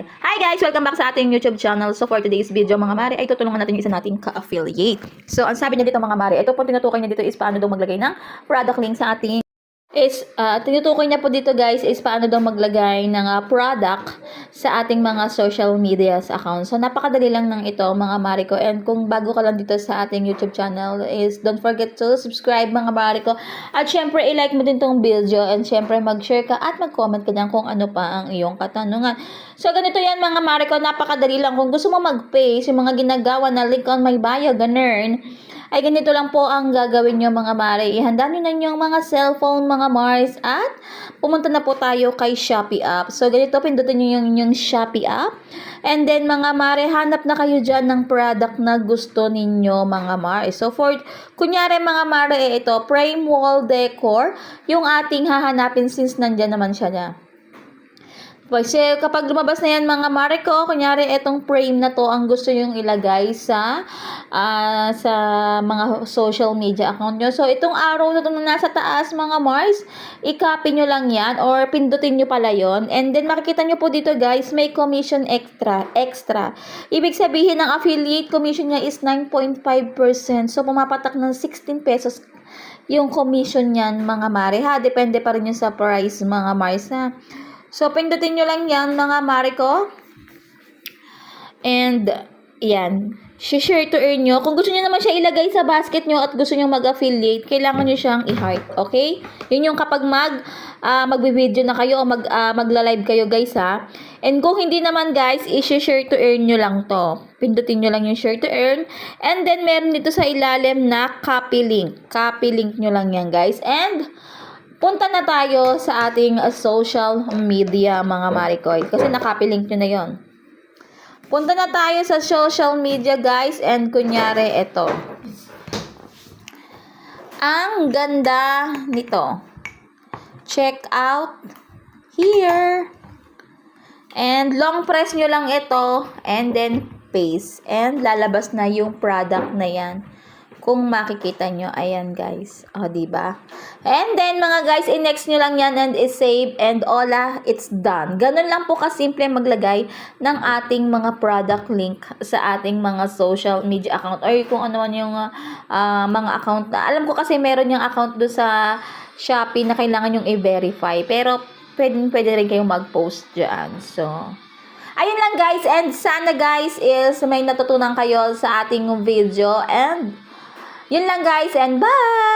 Hi guys! Welcome back sa ating YouTube channel. So for today's video mga mare ay tutulungan natin yung isa nating ka-affiliate. So ang sabi niya dito mga mare, ito po tinutukoy niya dito is paano daw maglagay ng product link sa ating is uh, tinutukoy niya po dito guys is paano daw maglagay ng uh, product sa ating mga social media account. So napakadali lang ng ito mga mare ko and kung bago ka lang dito sa ating YouTube channel is don't forget to subscribe mga mare ko at syempre i-like mo din tong video and syempre mag-share ka at mag-comment ka dyan kung ano pa ang iyong katanungan. So ganito yan mga mare ko napakadali lang. Kung gusto mo mag-paste yung mga ginagawa na link on my bio ganun ay ganito lang po ang gagawin nyo mga mare. Ihanda nyo na yung mga cellphone mga Mars at pumunta na po tayo kay Shopee app. So ganito, pindutin nyo yung, yung Shopee app. And then mga mare, hanap na kayo dyan ng product na gusto ninyo mga mare. So for, kunyari mga mare, eh, ito, frame wall decor, yung ating hahanapin since nandyan naman siya na. Kasi kapag lumabas na yan mga mare ko, kunyari etong frame na to ang gusto yung ilagay sa ah, sa mga social media account nyo. So itong arrow na to na nasa taas mga Mars, i-copy nyo lang yan or pindutin nyo pala yon And then makikita nyo po dito guys, may commission extra. extra. Ibig sabihin ng affiliate commission niya is 9.5%. So pumapatak ng 16 pesos yung commission niyan mga mare ha. Depende pa rin yun sa price mga Mars ha. So, pindutin nyo lang yan, mga mare ko. And, yan. share to earn nyo. Kung gusto nyo naman siya ilagay sa basket nyo at gusto nyo mag-affiliate, kailangan nyo siyang i-heart. Okay? Yun yung kapag mag, uh, magbi-video na kayo o mag, uh, magla-live kayo guys ha. And kung hindi naman guys, i-share to earn nyo lang to. Pindutin nyo lang yung share to earn. And then, meron dito sa ilalim na copy link. Copy link nyo lang yan guys. And, punta na tayo sa ating uh, social media mga marikoy. Kasi nakopy link nyo na yon. Punta na tayo sa social media guys and kunyari ito. Ang ganda nito. Check out here. And long press nyo lang ito and then paste. And lalabas na yung product na yan. Kung makikita nyo, ayan guys. O, oh, diba? And then, mga guys, i-next nyo lang yan and i-save and ola, it's done. Ganun lang po kasimple maglagay ng ating mga product link sa ating mga social media account or kung ano man yung uh, mga account. Alam ko kasi meron yung account do sa Shopee na kailangan yung i-verify. Pero, pwede, pwede rin kayong mag-post dyan. So, ayun lang guys. And sana guys is may natutunan kayo sa ating video. And, yun lang guys and bye!